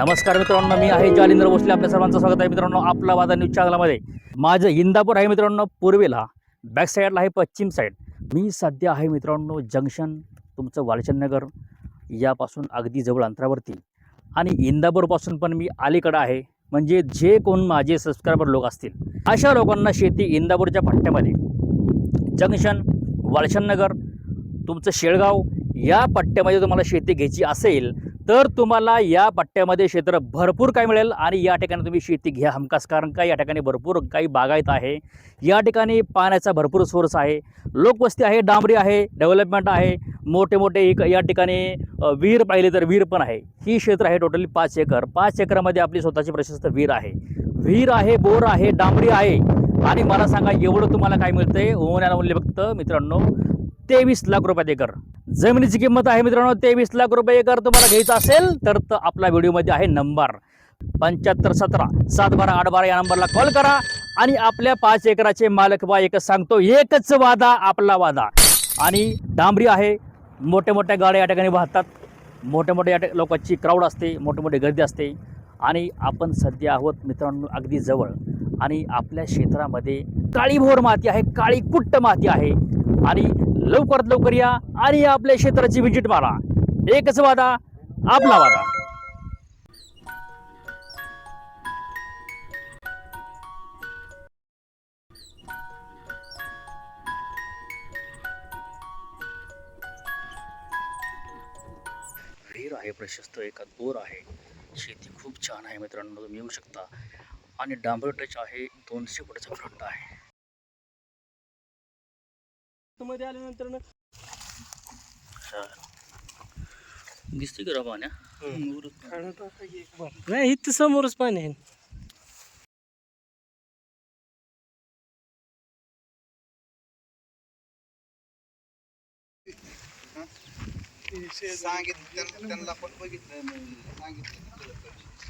नमस्कार मित्रांनो मी आहे जालिंद्र भोसले. आपल्या सर्वांचं स्वागत आहे मित्रांनो आपला वादा न्यूज चॅनलमध्ये. माझं इंदापूर आहे मित्रांनो पूर्वेला. बॅक साईडला आहे पश्चिम साईड मी सध्या आहे मित्रांनो जंक्शन तुमचं वालचंदनगर यापासून अगदी जवळ अंतरावरती. आणि इंदापूरपासून पण मी अलीकडं आहे. म्हणजे जे कोण माझे सबस्क्रायबर लोक असतील अशा लोकांना शेती इंदापूरच्या पट्ट्यामध्ये. जंक्शन वालचंदनगर तुमचं शेळगाव या पट्ट्यामध्ये तुम्हाला शेती घ्यायची असेल तर तुम्हाला या पट्ट्यामध्ये क्षेत्र भरपूर काय मिळेल आणि या ठिकाणी तुम्ही शेती घ्या. हमखास कारण का या ठिकाणी भरपूर काही बागायत आहे. या ठिकाणी पाण्याचा भरपूर सोर्स आहे. लोकवस्ती आहे डांबरी आहे डेव्हलपमेंट आहे. मोठे मोठे एक या ठिकाणी विहीर पाहिले तर विहीर पण आहे. ही क्षेत्र आहे टोटली पाच एकर. पाच एकरामध्ये आपली स्वतःची प्रशस्त विहीर आहे. विहीर आहे बोर आहे डांबरी आहे. आणि मला सांगा एवढं तुम्हाला काय मिळतंय? ओवण्याला मूल्य फक्त मित्रांनो तेवीस लाख रुपयात एकर. जमिनीची किंमत आहे मित्रांनो तेवीस लाख रुपये एकर तुम्हाला घ्यायचं असेल तर आपला व्हिडिओमध्ये आहे नंबर. पंच्याहत्तर सतरा सात बारा आठ बारा या नंबरला कॉल करा आणि आपल्या पाच एकराचे मालक बा एकच सांगतो एकच वादा आपला वादा. आणि डांबरी आहे मोठ्या मोठ्या गाड्या या ठिकाणी वाहतात. मोठ्या मोठ्या या लोकांची क्राऊड असते मोठे मोठी गर्दी असते. आणि आपण सध्या आहोत मित्रांनो अगदी जवळ. आणि आपल्या क्षेत्रामध्ये काळीभोर माती आहे काळी कुट्ट माती आहे. आणि लवकरात लवकर या आणि या आपल्या क्षेत्राची व्हिजिट मारा. एकच वादा आपला वादा. विहीर आहे प्रशस्त एका दोर आहे. शेती खूप छान आहे मित्रांनो तुम्ही येऊ शकता. आणि डांबर टच आहे दोनशे फुटाचा फ्रंट आहे. मध्ये आल्यानंतर ना दिसते की पाण्या? नाही इथं समोरच पाणी आहे. सांगितलं त्यांना त्यांना पण बघितलं मी सांगितलं.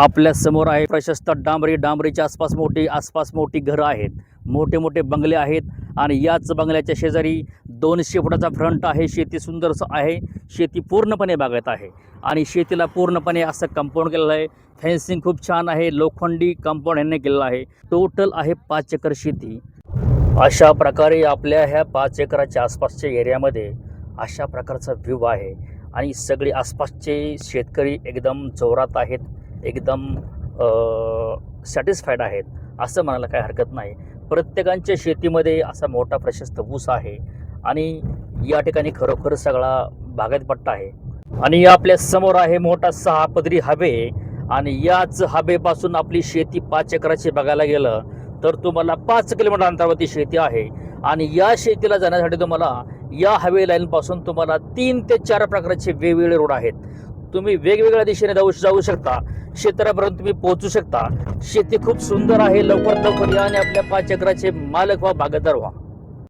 आपल्यासमोर आहे प्रशस्त डांबरी. डांबरीच्या आसपास मोठी आसपास मोठी घरं आहेत. मोठे मोठे बंगले आहेत आणि याच बंगल्याच्या शेजारी दोनशे फुटाचा फ्रंट आहे. शेती सुंदरसं आहे. शेती पूर्णपणे बागत आहे. आणि शेतीला पूर्णपणे असं कंपाऊंड केलेलं आहे. फेन्सिंग खूप छान आहे. लोखंडी कंपाऊंड यांनी केलेलं आहे. टोटल आहे पाच एकर शेती. अशा प्रकारे आपल्या ह्या पाच एकराच्या आसपासच्या एरियामध्ये अशा प्रकारचा व्ह्यू आहे. आणि सगळे आसपासचे शेतकरी एकदम जोरात आहेत. एकदम सॅटिस्फाईड आहेत असं म्हणायला काही हरकत नाही. प्रत्येकांच्या शेतीमध्ये असा मोठा प्रशस्त ऊस आहे आणि या ठिकाणी खरोखर सगळा बागायत पट्टा आहे. आणि आपल्यासमोर आहे मोठा सहा पदरी हवे आणि याच हवेपासून आपली शेती पाच एकराची बघायला गेलं तर तुम्हाला पाच किलोमीटर अंतरावरती शेती आहे. आणि या शेतीला जाण्यासाठी तुम्हाला या हवे लाईनपासून तुम्हाला तीन ते चार प्रकारचे वेगवेगळे रोड आहेत. तुम्ही वेगवेगळ्या दिशेने जाऊ जाऊ शकता. क्षेत्रापर्यंत तुम्ही पोहोचू शकता. शेती खूप सुंदर आहे. लवकर लवकर या आणि आपल्या पाच चक्राचे मालक व्हा भागीदार व्हा.